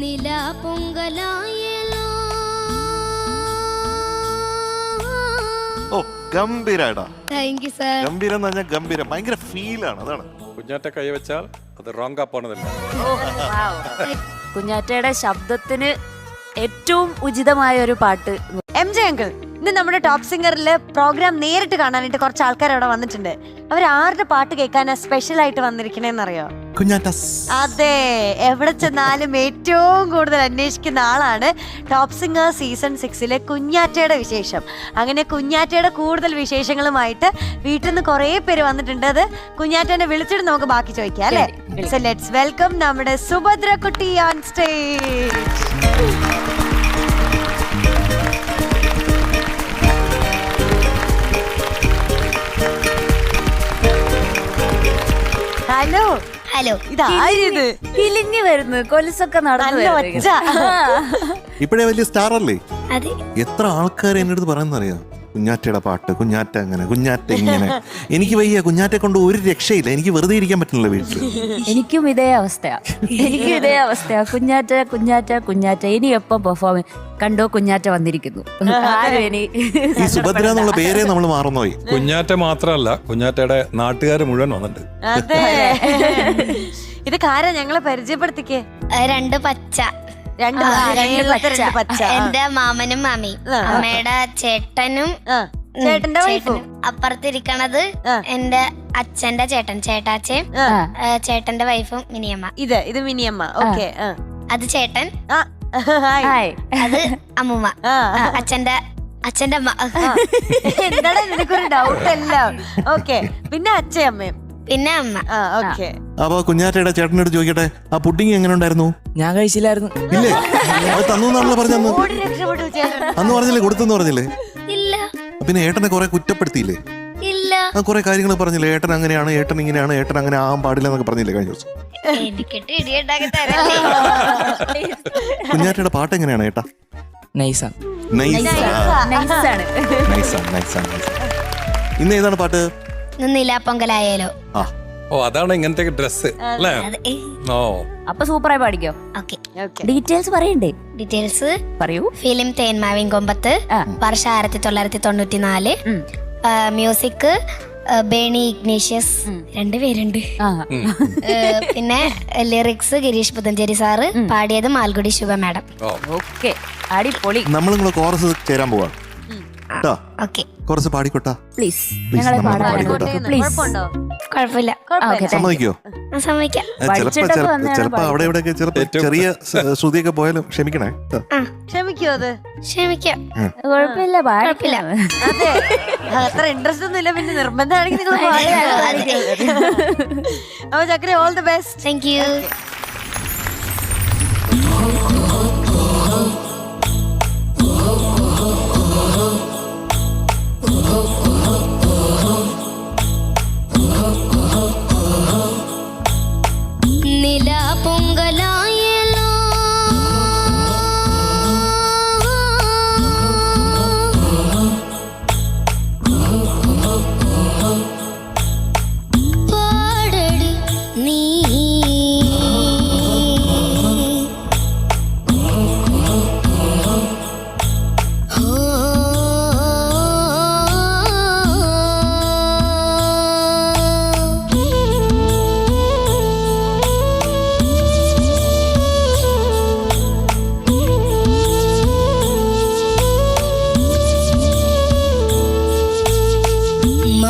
നില പൊങ്കലായലോ ഓ ഗംഭീരാടാ താങ്ക് യു സാർ ഗംഭീരം എന്ന് പറഞ്ഞാൽ ഗംഭീരം. ഭയങ്കര ഫീലാണ് അതാണ്. കുഞ്ഞാറ്റ കൈ വെച്ചാൽ അത് റോങ് കുഞ്ഞാറ്റയുടെ ശബ്ദത്തിന് ഏറ്റവും ഉചിതമായ ഒരു പാട്ട് എം ജെ അങ്കിൾ ഇന്ന് നമ്മുടെ ടോപ്പ് സിംഗറിലെ പ്രോഗ്രാം നേരിട്ട് കാണാനായിട്ട് കുറച്ച് ആൾക്കാർ അവിടെ വന്നിട്ടുണ്ട്. അവർ ആരുടെ പാട്ട് കേൾക്കാനാ സ്പെഷ്യൽ ആയിട്ട് വന്നിരിക്കണേന്നറിയോ? അതെ എവിടെ ചെന്നാലും ഏറ്റവും കൂടുതൽ അന്വേഷിക്കുന്ന ആളാണ് ടോപ്പ് സിംഗർ സീസൺ സിക്സിലെ കുഞ്ഞാറ്റയുടെ വിശേഷം. അങ്ങനെ കുഞ്ഞാറ്റയുടെ കൂടുതൽ വിശേഷങ്ങളുമായിട്ട് വീട്ടിൽ നിന്ന് കുറേ പേര് വന്നിട്ടുണ്ട്. അത് കുഞ്ഞാറ്റനെ വിളിച്ചിട്ട് നമുക്ക് ബാക്കി ചോദിക്കാം അല്ലേ? സോ ലെറ്റ്സ് വെൽക്കം നമ്മുടെ സുഭദ്ര കുട്ടി ഓൺ സ്റ്റേജ് ഹലോ. ഹലോ. ഇതാരിത് കിലിഞ്ഞു വരുന്നു. കൊലുസൊക്കെ നടന്നു ഇപ്പോഴേ വലിയ സ്റ്റാർ അല്ലേ അതെ. എത്ര ആൾക്കാർ എന്നെടുത്ത് അടുത്ത് പറയുന്നറിയാം? കുഞ്ഞാറ്റയുടെ പാട്ട് കുഞ്ഞാറ്റ അങ്ങനെ കുഞ്ഞാറ്റ ഇങ്ങനെ. എനിക്ക് വയ്യ കുഞ്ഞാറ്റെ കൊണ്ട് ഒരു രക്ഷയില്ല. എനിക്ക് വെറുതെ ഇരിക്കാൻ പറ്റുന്നില്ല വീട്ടിൽ എനിക്കും ഇതേ അവസ്ഥയാ. എനിക്കും ഇതേ അവസ്ഥയാ. കുഞ്ഞാറ്റ കുഞ്ഞാറ്റ കുഞ്ഞാറ്റ. ഇനി എപ്പം പെർഫോം കണ്ടോ കുഞ്ഞാറ്റ വന്നിരിക്കുന്നു. ആരും ഇനി ഈ സുഭദ്ര എന്നുള്ള പേരെ നമ്മൾ മാറുന്നോയി കുഞ്ഞാറ്റ മാത്രമല്ല കുഞ്ഞാറ്റയുടെ നാട്ടുകാർ മുഴുവൻ വന്നിട്ടുണ്ട്. അതെ. ഇത് കാര ഞങ്ങളെ പരിചയപ്പെടുത്തിക്കേ? രണ്ട് പച്ച. രണ്ട് പച്ച, രണ്ട് പച്ച. രണ്ട് എന്റെ മാമനും മാമിയും. അമ്മയുടെ ചേട്ടനും. ചേട്ടന്റെ വൈഫും അപ്പുറത്തിരിക്കണത്. എന്റെ അച്ഛന്റെ ചേട്ടൻ ചേട്ടാച്ചയും ചേട്ടന്റെ വൈഫും മിനിയമ്മ. ഇത് ഇത് മിനിയമ്മ. ഓക്കെ അത് ചേട്ടൻ അത് അമ്മൂമ്മ. അച്ഛന്റെ അച്ഛന്റെ അമ്മ. എന്താണ് നിനക്കൊരു ഡൗട്ട് എല്ലാം? ഓക്കെ. പിന്നെ അച്ഛയമ്മയും. പിന്നെ അമ്മ. ആ ഓക്കെ. അപ്പൊ കുഞ്ഞാറ്റയുടെ ചേട്ടനോട് ചോദിക്കട്ടെ ആ പുഡിങ് എങ്ങനെ ഉണ്ടായിരുന്നു ഞാൻ കഴിച്ചില്ലായിരുന്നു. ഇല്ലേ? അത് തന്നു എന്നാണല്ലോ ചേട്ടൻ. അന്ന് പറഞ്ഞില്ലേ കൊടുത്തെന്ന് പറഞ്ഞില്ലേ? ഇല്ല. പിന്നെ ഏട്ടനെ കുറെ കുറ്റപ്പെടുത്തിയില്ലേ? ഇല്ല. ആ കുറെ കാര്യങ്ങൾ പറഞ്ഞില്ലേ ഏട്ടൻ അങ്ങനെയാണ് ഏട്ടൻ ഇങ്ങനെയാണ് ഏട്ടൻ അങ്ങനെ ആവാൻ പാടില്ല എന്നൊക്കെ പറഞ്ഞില്ലേ കഴിഞ്ഞ ദിവസം? എനിക്കിട്ട് ഇടിയുണ്ടാക്കി തരല്ലേ? കുഞ്ഞാറ്റയുടെ പാട്ട് എങ്ങനെയാണ് ഏട്ടാ? നൈസാ. നൈസ്. നൈസാണ് നൈസാണ് നൈസാണ്. ഇന്ന് ഏതാണ് പാട്ട്? നിലാപ്പൊങ്കലായാലോ ഓ അതാണ് ഇങ്ങനത്തെ ഡ്രസ് അല്ലേ? ഓ. അപ്പൊ സൂപ്പറായി പാടിക്കോ? ഓക്കെ. ഓക്കെ. ഡീറ്റെയിൽസ് പറയണ്ടേ? ഡീറ്റെയിൽസ്. പറയൂ. ഫിലിം തേന്മാവിൻ കൊമ്പത്ത് ആ. വർഷം ആയിരത്തി തൊള്ളായിരത്തി തൊണ്ണൂറ്റി നാല്. മ്യൂസിക് ബേണി ഇഗ്നീഷ്യസ്. രണ്ടുപേരുണ്ട് ആ. പിന്നെ ലിറിക്സ് ഗിരീഷ് പുതഞ്ചേരി സാറ് പാടിയത് മാൽഗുഡി ശുഭ മാഡം. ഓക്കെ. അടിപൊളി. നമ്മളിങ്ങനെ കോറസ് ചേരാൻ പോവാ. കേട്ടോ ഓക്കെ. കോറസ് പാടിക്കോട്ടാ. പ്ലീസ് ഞങ്ങളെ നമ്മൾ പാടാൻ പാടിക്കോട്ടെ. പ്ലീസ് കുഴപ്പമുണ്ടോ? കുഴപ്പമില്ല. കുഴപ്പമില്ല. സമ്മതിക്കോ? ഞാൻ സമ്മതിക്കാം. ചിലപ്പോ പഠിച്ചിട്ടൊക്കെ ചിലപ്പോ വന്നതാണ് ചിലപ്പോ അവിടെ ഇവിടെയൊക്കെ ചിലപ്പോ ഏറ്റവും- ചെറിയ സ- ശ്രുതിയൊക്കെ പോയാലും ക്ഷമിക്കണേ കേട്ടോ. ക്ഷമിക്കോ അത്? ക്ഷമിക്കാം. കുഴപ്പമില്ല പാടില്ല അതെ. അത്ര ഇൻട്രസ്റ്റ് ഒന്നും ഇല്ല. പിന്നെ നിർബന്ധമാണെങ്കിൽ നിങ്ങൾ അപ്പൊ ചക്ര all the best thank you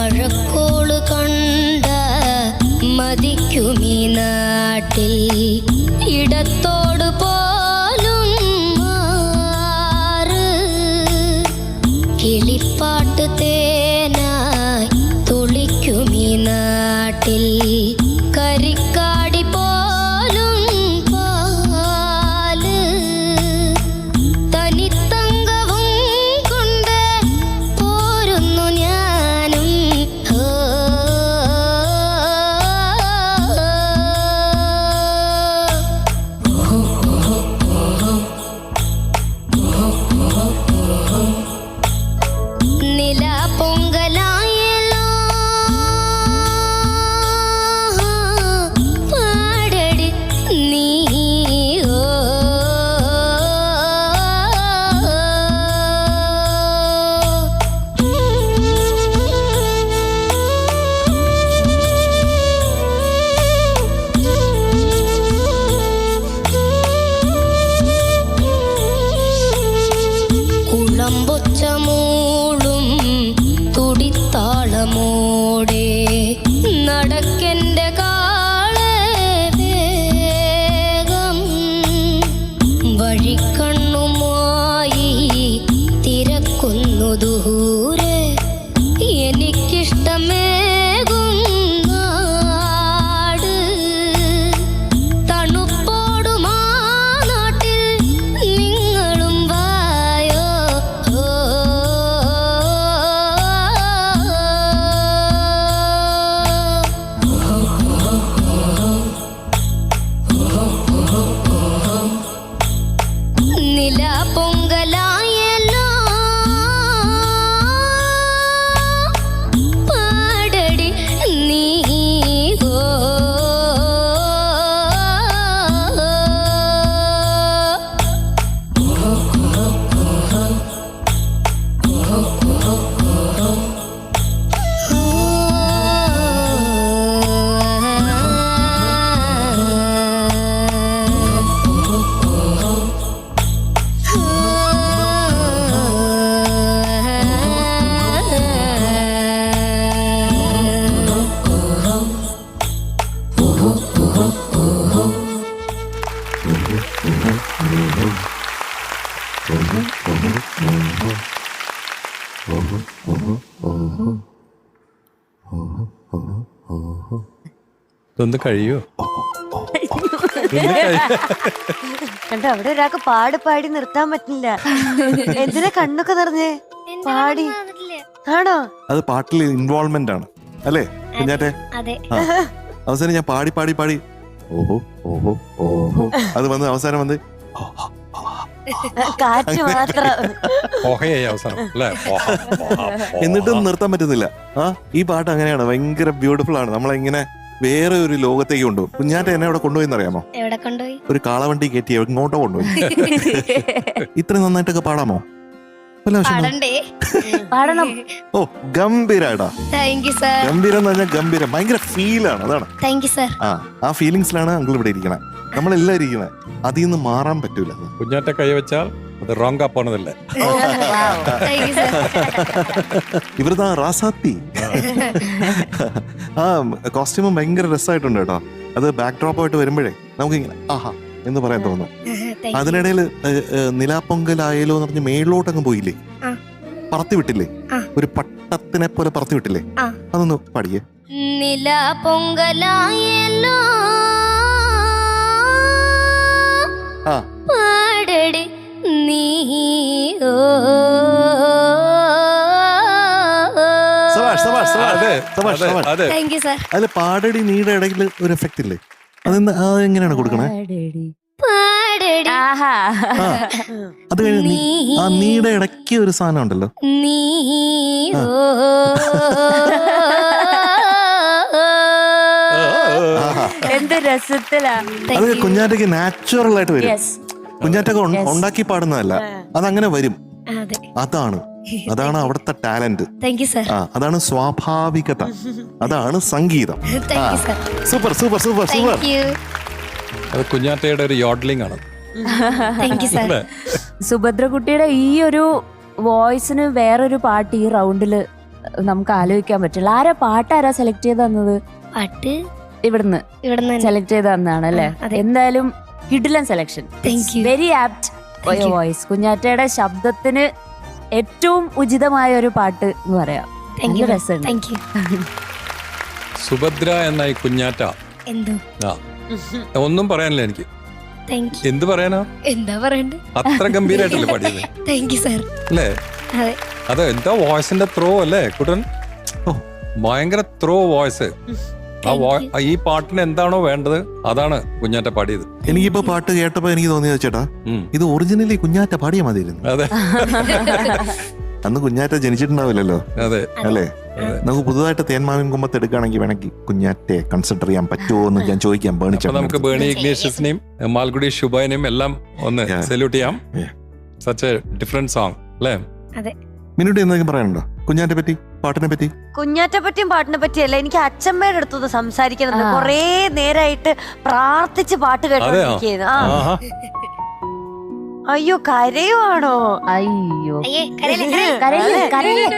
മഴക്കോൾ കണ്ട മതിക്കുമീ നാട്ടിൽ. ഇടത്തോട് ഇതൊന്ന് കഴിയോ. കണ്ട അവിടെ ഒരാൾക്ക് പാട് പാടി നിർത്താൻ പറ്റില്ല. എന്തിനാ കണ്ണൊക്കെ നിറഞ്ഞേ? പാടി. ആണോ? അത് പാട്ടിൽ ഇൻവോൾവ്മെന്റ് ആണ്. അല്ലേ? കുഞ്ഞാറ്റെ? അതെ. അവസാനം ഞാൻ പാടി പാടി പാടി. ഓഹോ ഓഹോ ഓഹോ. അത് വന്ന് അവസാനം വന്ന് കാറ്റ് മാത്രം. എന്നിട്ടും നിർത്താൻ പറ്റുന്നില്ല. ആ ഈ പാട്ട് അങ്ങനെയാണ്. ഭയങ്കര ബ്യൂട്ടിഫുൾ ആണ്. നമ്മളെങ്ങനെ വേറെ ഒരു ലോകത്തേക്ക് കൊണ്ടുപോകും. കുഞ്ഞാറ്റ എന്നെ അവിടെ കൊണ്ടുപോയി അറിയാമോ എവിടെ കൊണ്ടുപോയി? ഒരു കാളവണ്ടി കയറ്റി എങ്ങോട്ടോ കൊണ്ടുപോയി. ഇത്രയും നന്നായിട്ടൊക്കെ പാടാമോ? ഓ ഗംഭീരാടാ താങ്ക് യു സാർ ഗംഭീരം എന്ന് പറഞ്ഞാൽ ഗംഭീരം. ഭയങ്കര ഫീലാണ് അതാണ്. താങ്ക് യു സാർ ആ ആ ഫീലിങ്സിലാണ് അങ്കിൾ ഇവിടെ ഇരിക്കണേ. നമ്മളെല്ലാം ഇരിക്കണേ. അതിൽ നിന്ന് മാറാൻ പറ്റൂല. കുഞ്ഞാറ്റ കൈ വെച്ചാൽ അത് റോങ് ആപ്പോണതല്ലേ താങ്ക് യു സാർ ഇവരുടെ റാസാത്തി. ആ കോസ്റ്റ്യൂമും ഭയങ്കര രസമായിട്ടുണ്ട് കേട്ടോ. അത് ബാക്ക് ഡ്രോപ്പ് ആയിട്ട് വരുമ്പോഴേ നമുക്ക് ഇങ്ങനെ ആഹാ എന്ന് പറയാൻ തോന്നും. താങ്ക് അതിനിടയിൽ നിലാപ്പൊങ്കലായാലോ എന്ന് പറഞ്ഞ് മേളിലോട്ട് അങ്ങ് പോയില്ലേ? ആ. പറത്തി വിട്ടില്ലേ ഒരു പട്ടത്തിനെ പോലെ പറത്തി വിട്ടില്ലേ ആ. അതൊന്ന് പാടിയേ. നില പൊങ്കലായല്ലോ ആ. പാടടി. നീ ഓ സവാഷ് സവാഷ് സവാഷ് അതെ സവാഷ് അതെ സവാഷ് അതെ. താങ്ക് യു സാർ അതിൽ പാടടി നീടെ ഇടയിൽ ഒരു എഫക്റ്റ് ഇല്ലേ? അതെന്താ അത് എങ്ങനെയാണ് കൊടുക്കണേ? പാടടി ആഹാ. ആ അത് കഴിഞ്ഞ് നീ- ആ നീടെ ഇടയ്ക്ക് ഒരു സാധനം ഉണ്ടല്ലോ. നീ ഓ ആഹാ എന്ത് രസത്തിലാ. അത് കുഞ്ഞാറ്റയ്ക്ക് നാച്ചുറൽ ആയിട്ട് വരും. യെസ് കുഞ്ഞാറ്റൊക്കെ ഉണ്ടാക്കി പാടുന്നതല്ല. അതങ്ങനെ വരും. അതെ. അതാണ്. അതാണ് അവിടുത്തെ ടാലന്റ്. അതാണ് സ്വാഭാവികത. അതാണ് സംഗീതം. Super super super super. അത് കുഞ്ഞാറ്റയുടെ ഒരു യോഡ്ലിംഗ് ആണ്. സുഭദ്രകുട്ടിയുടെ ഈ ഒരു വോയിസിന് വേറൊരു പാട്ട് ഈ റൗണ്ടിൽ നമുക്ക് ആലോചിക്കാൻ പറ്റില്ല. ആരാ പാട്ട് ആരാ സെലക്ട് ചെയ്ത് തന്നത്? പാട്ട് ഇവിടുന്ന് ഇവിടുന്ന് സെലക്ട് ചെയ്ത് തന്നാണ് അല്ലേ? എന്തായാലും ഹിഡിലൻ സെലക്ഷൻ. വെരി ആപ്റ്റ് വോയിസ് കുഞ്ഞാറ്റയുടെ ശബ്ദത്തിന് ഏറ്റവും ഉചിതമായ ഒരു പാട്ട് എന്ന് പറയാം. നല്ല രസമുണ്ട്. സുഭദ്ര എന്നായി ഈ കുഞ്ഞാറ്റ. ആ. ഒന്നും പറയാനില്ല എനിക്ക്. എന്ത് പറയാനാ? എന്താ പറയണ്ടേ? അത്ര ഗംഭീരായിട്ടല്ലേ പാടിയത്? താങ്ക് യു സാർ അല്ലേ? അതെ. അത് എന്താ വോയിസിന്റെ ത്രോ അല്ലേ കുട്ടൻ? ഓ, ഭയങ്കര ത്രോ വോയിസ്. ആ വോ-. ഈ പാട്ടിന് എന്താണോ വേണ്ടത് അതാണ് കുഞ്ഞാറ്റ പാടിയത്. എനിക്കിപ്പോ പാട്ട് കേട്ടപ്പോ എനിക്ക് തോന്നിയത് ചേട്ടാ ഉം. ഇത് ഒറിജിനലി കുഞ്ഞാറ്റ പാടിയ മതിയായിരുന്നു അതെ. അന്ന് കുഞ്ഞാറ്റ ജനിച്ചിട്ടുണ്ടാവില്ലല്ലോ. അതെ. അല്ലേ? നമുക്ക് പുതുതായിട്ട് തേന്മാവിൻ കുമ്പത്ത് എടുക്കുകയാണെങ്കിൽ വേണമെങ്കിൽ കുഞ്ഞാറ്റെ കൺസിഡർ ചെയ്യാൻ പറ്റുമോ എന്ന് ഞാൻ ചോദിക്കാം അപ്പൊ നമുക്ക് ബേണി ഇഗ്നേഷ്യസിനെയും മാൽഗുഡി ശുഭനെയും എല്ലാം ഒന്ന് Yeah. സല്യൂട്ട് ചെയ്യാം. Yeah. Such a different song അല്ലേ? മിനുട്ടി എന്തെങ്കിലും പറയാനുണ്ടോ? കുഞ്ഞാറ്റെ പറ്റി? പാട്ടിനെ പറ്റി കുഞ്ഞാറ്റെ പറ്റിയും പാട്ടിനെ പറ്റിയല്ല എനിക്ക് അച്ഛമ്മയുടെ അടുത്തൊന്ന് സംസാരിക്കണം. കൊറേ നേരായിട്ട് പ്രാർത്ഥിച്ച് പാട്ട് കേട്ടോണ്ടിരിക്കുന്നു ആ. അയ്യോ കരയുവാണോ? അയ്യോ?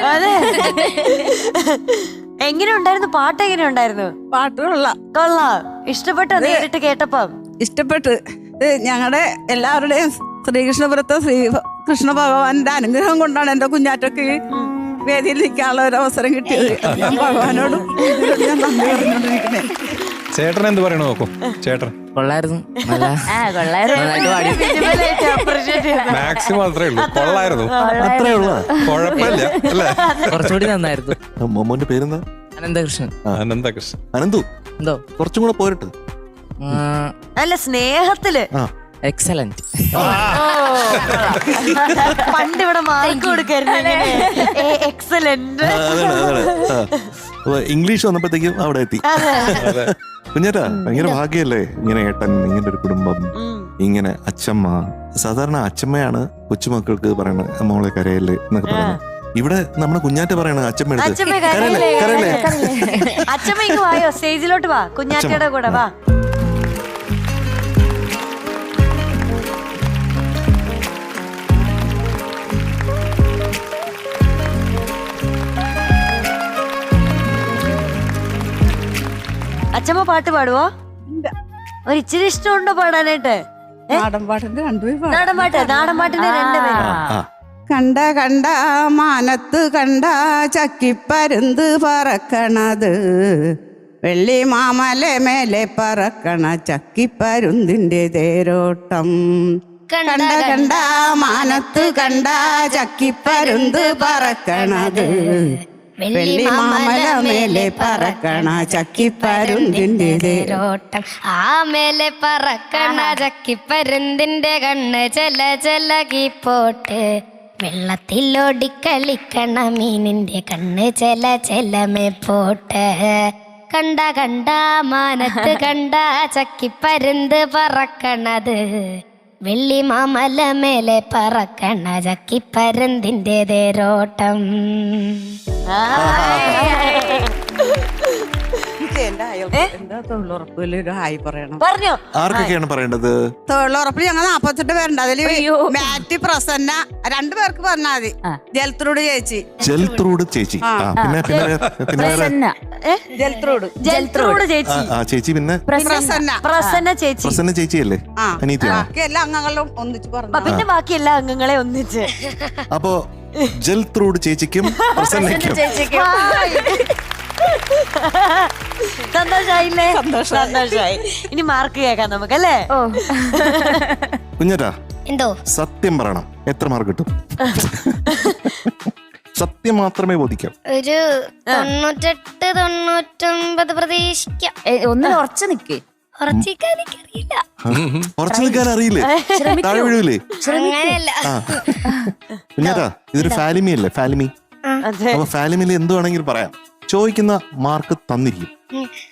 അതെ എങ്ങനെ ഉണ്ടായിരുന്നു പാട്ട് എങ്ങനെ ഉണ്ടായിരുന്നു പാട്ട് കൊള്ളാം. ഇഷ്ടപ്പെട്ടോ നേരിട്ട് കേട്ടപ്പം? ഇഷ്ടപ്പെട്ട്. ഞങ്ങളുടെ എല്ലാവരുടെയും ശ്രീകൃഷ്ണപുരത്തെ ശ്രീ കൃഷ്ണ ഭഗവാന്റെ അനുഗ്രഹം കൊണ്ടാണ് എന്റെ കുഞ്ഞാറ്റക്ക് വേദിയിൽ നിൽക്കാനുള്ള ഒരു അവസരം കിട്ടിയത്. ഞാൻ ഭഗവാനോടും ഇതിനോടും ഞാൻ നന്ദി ചേട്ടൻ എന്ത് പറയണു നോക്കും. ചേട്ടൻ. കൊള്ളായിരുന്നു. നല്ല നന്നായിട്ട് പാടി. മാക്സിമം അത്രേ ഉള്ളൂ. കൊള്ളായിരുന്നു. അത്രേ ഉള്ള. കുഴപ്പമില്ല അല്ലേ? കുറച്ചുകൂടി നന്നായിരുന്നു. പേരെന്താ? അനന്തകൃഷ്ണൻ. അനന്തകൃഷ്ണൻ. അനന്തു? എന്തോ? കുറച്ചും കൂടെ പോരട്ടെ. നല്ല സ്നേഹത്തിൽ. ആ. എക്സലന്റ് പണ്ട് ഇവിടെ മാർക്ക് കൊടുക്കായിരുന്നു എക്സലന്റ് ഇംഗ്ലീഷ് വന്നപ്പോഴത്തേക്കും അവിടെ എത്തി. കുഞ്ഞേട്ടാ ഭയങ്കര ഭാഗ്യല്ലേ? ഇങ്ങനെ ഏട്ടൻ ഇങ്ങനെ ഒരു കുടുംബം ഇങ്ങനെ അച്ഛമ്മ സാധാരണ അച്ഛമ്മയാണ് കൊച്ചുമക്കൾക്ക് പറയണത് മോളെ കരയല്ലേ എന്നൊക്കെ പറയുന്നത്. ഇവിടെ നമ്മുടെ കുഞ്ഞാറ്റ പറയണ അച്ഛമ്മ എടുത്ത് അച്ഛമ്മ ഇങ്ങ് വായോ? സ്റ്റേജിലോട്ട് വാ. കുഞ്ഞാറ്റയുടെ കൂടെ വാ. അച്ഛമ്മ പാട്ട് പാടുവോ? ഒരു ഇച്ചിരി ഇഷ്ടമുണ്ടോ പാടാനായിട്ട്? നാടൻ പാട്ടിന്റെ രണ്ടുപേരും പാടാം. നാടൻ പാട്ട് നാടൻ പാട്ടിന്റെ രണ്ടുപേരും ആ കണ്ട കണ്ട മാനത്ത് കണ്ട ചക്കിപ്പരുന്ത് പറക്കണത്. വെള്ളി മാമല മേലെ പറക്കണ ചക്കിപ്പരുന്തിന്റെ തേരോട്ടം. കണ്ട കണ്ട മാനത്ത് കണ്ട ചക്കിപ്പരുന്ത് പറക്കണത്. വെള്ളി മാമല മേലെ പറക്കണ ചക്കിപ്പരുന്തിന്റെ തേരോട്ടം ഓട്ടം ആ മേലെ പറക്കണ ചക്കിപ്പരുന്തിന്റെ കണ്ണ് ചെല ചെലകി പോട്ട് വെള്ളത്തിലോടിക്കളിക്കണ മീനിന്റെ കണ്ണ് ചെല ചെലമേ പോട്ട് കണ്ട കണ്ട മാനത്ത് കണ്ട ചക്കിപ്പരുന്ത് പറക്കണത് വെള്ളി മാമല മേലെ പറക്കണ ചക്കിപ്പരന്തിന്റെ തേരോട്ടം. എന്റെ അയൽക്കാ- എന്താ തൊഴിലുറപ്പിൽ ഒരു ഹായ് പറയണം. പറഞ്ഞോ? ആർക്കൊക്കെയാണ് പറയേണ്ടത്? തൊഴിലുറപ്പിൽ ഞങ്ങൾ നാപ്പത്തെട്ട് പേരുണ്ട്. അതിൽ അയ്യോ. മാറ്റി പ്രസന്ന രണ്ടു പേർക്ക് പറഞ്ഞാൽ മതി. ആ. ജലത്രൂട് ചേച്ചി. ജൽത്രൂട് ചേച്ചി. ആ. പിന്നെ പിന്നെ വേറെ- പിന്നെ വേറെ പ്രസന്ന. ജലത്രൂട്. ജലത്രൂട് ആ, ചേച്ചി. ആ ചേച്ചി പിന്നെ? പ്രസന്ന. പ്രസന്ന. ചേച്ചി. പ്രസന്ന ചേച്ചിയല്ലേ? ആ. അനീതിയാണോ ബാക്കി എല്ലാ അംഗങ്ങളും ഒന്നിച്ച് പറഞ്ഞു പിന്നെ ബാക്കി എല്ലാ അംഗങ്ങളെ ഒന്നിച്ച്. അപ്പോ ജൽത്രൂട് ചേച്ചിക്കും പ്രസന്നയ്ക്കും. സന്തോഷായില്ലേ? സന്തോഷായി. ഇനി മാർക്ക് കേൾക്കാം നമുക്ക് അല്ലേ? കുഞ്ഞറ്റാ എന്തോ? സത്യം പറയണം. എത്ര മാർക്ക് കിട്ടും? സത്യം മാത്രമേ ബോധിക്കാം. ഒരു തൊണ്ണൂറ്റെട്ട് തൊണ്ണൂറ്റൊമ്പത് പ്രതീക്ഷിക്കാം. ഒന്നിനും ഉറച്ചു എനിക്കറിയില്ല. കുറച്ച് നിൽക്കാൻ അറിയില്ലേ? താഴെ വീഴൂലേ? അങ്ങനെയല്ല. ഇതൊരു ഫാലിമി അല്ലേ? ഫാലിമി. അപ്പൊ ഫാലിമിയിൽ എന്ത് വേണമെങ്കിലും പറയാം. ചോദിക്കുന്ന മാർക്ക് തന്നിരിക്കും. ചോദിക്കേ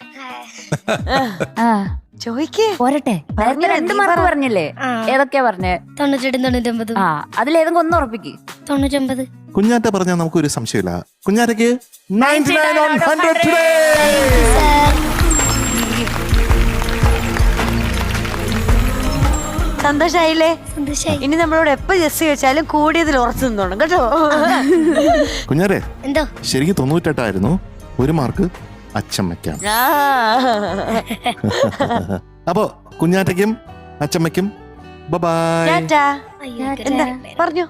ആ ചോയ്ക്ക് പോരട്ടെ. നേരത്തെ രണ്ട് മാർക്ക് പറഞ്ഞില്ലേ? ആ. ഏതൊക്കെയാ പറഞ്ഞേ? തൊണ്ണൂറ്റെട്ടും തൊണ്ണൂറ്റൊമ്പതും. ആ അതിലേതെങ്കിലും ഒന്ന് ഉറപ്പിക്ക്. തൊണ്ണൂറ്റൊമ്പത്. കുഞ്ഞാറ്റ പറഞ്ഞാൽ നമുക്കൊരു സംശയമില്ല. കുഞ്ഞാറ്റയ്ക്ക് 99 on 100 today. സന്തോഷായില്ലേ? സന്തോഷായി. ഇനി നമ്മളോട് എപ്പോ ജസ്റ്റ് ചോദിച്ചാലും കൂടിയതിൽ ഉറച്ചു നിന്നോണം കേട്ടോ? കുഞ്ഞാറേ എന്തോ? ശരിക്കും തൊണ്ണൂറ്റെട്ടായിരുന്നു. ഒരു മാർക്ക് അച്ചമ്മയ്ക്കാണ്. അപ്പോ കുഞ്ഞാറ്റയ്ക്കും അച്ചമ്മയ്ക്കും ബൈ ടാറ്റാ. അയ്യോ, എന്താ? പറഞ്ഞു.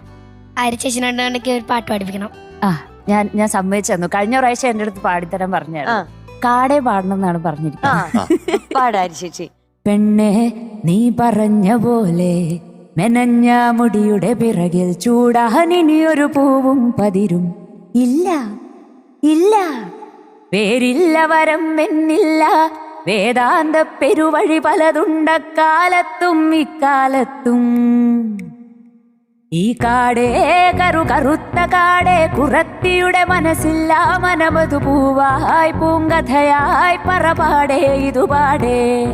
ഒരു പാട്ട് പാടിപ്പിക്കണം. ആ ഞാൻ ഞാൻ സമ്മതിച്ചു തന്നു. കഴിഞ്ഞ പ്രാവശ്യം എന്റെ അടുത്ത് പാടിത്തരാൻ പറഞ്ഞു ആ. കാടേ പാടണം എന്നാണ് പറഞ്ഞിരിക്കുന്നത്. പാടാരി ചേച്ചി പെണ്ണെ നീ പറഞ്ഞ പോലെ മെനഞ്ഞ മുടിയുടെ പിറകിൽ ചൂടാൻ ഒരു പൂവും പതിരും. ഇല്ല ഇല്ല. പേരില്ല വരം എന്നില്ല. വേദാന്ത പെരുവഴി പലതുണ്ടക്കാലത്തും ഇക്കാലത്തും. ഈ കാടേ കറു കറുത്ത കാടേ കുറത്തിയുടെ മനസ്സില്ല മനമതു പൂവായി പൂങ്കഥയായി പറപാടേ ഇതുപാടേ.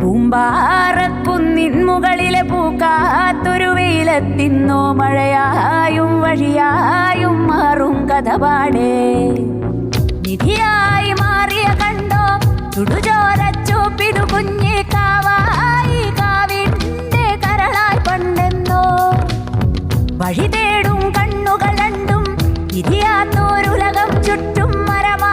പൂമ്പാറക്കുന്നിൻ മുകളിലെ പൂക്കാത്തൊരു വെയിലത്തിന്നോ മഴയായും വഴിയായും മാറും കഥ പാടേ നിധിയായി മാറിയ കണ്ടോ? ചുടുചോരച്ചൂപ്പിതു കുഞ്ഞി കാവായി കാവിന്റെ കരളായി പണ്ടെന്നോ? വഴി തേടും കണ്ണുകൾ രണ്ടും ഇരിയാത്തോരുലകം ചുറ്റും മരമായ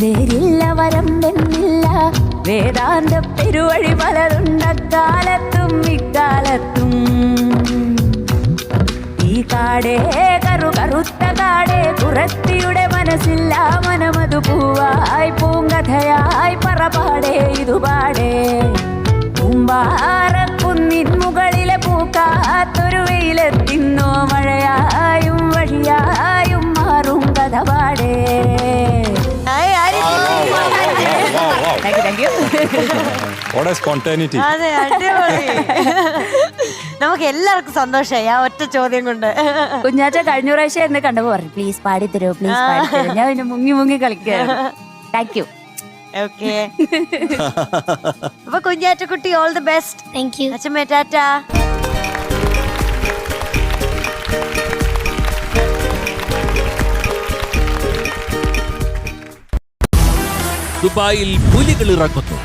നേരില്ല വരം എന്നില്ല വേദാന്ത പെരുവഴി പലരുണ്ട കാലത്തും ഇക്കാലത്തും. ഈ കാടേ കറു കറുത്ത കാടേ കുറത്തിയുടെ മനസ്സില്ല മനമതു പൂവായി പൂങ്കഥയായി പറപാടേ ഇതുപാടേ. കുമ്പാറക്കുന്നിൻ മുകളിലെ പൂക്കാത്തൊരു വെയിലെത്തിന്നോ മഴയായും വഴിയായും മാറും കഥ പാടേ അതെ അടിപൊളി. നമുക്ക് എല്ലാവർക്കും സന്തോഷമായി ആ ഒറ്റ ചോദ്യം കൊണ്ട്. കുഞ്ഞാച്ച കഴിഞ്ഞ പ്രാവശ്യം എന്നെ കണ്ടപ്പോ പറഞ്ഞു പ്ലീസ് പാടിത്തരോ പ്ലീസ് പാടിത്തരോ ഞാൻ പിന്നെ മുങ്ങി മുങ്ങി കളിക്കുകയാണ് താങ്ക് യു ഓക്കെ അപ്പൊ കുഞ്ഞാറ്റക്കുട്ടി all the best thank you അച്ഛൻ ടാറ്റ. ദുബായിൽ പുലികൾ ഇറങ്ങുന്നു.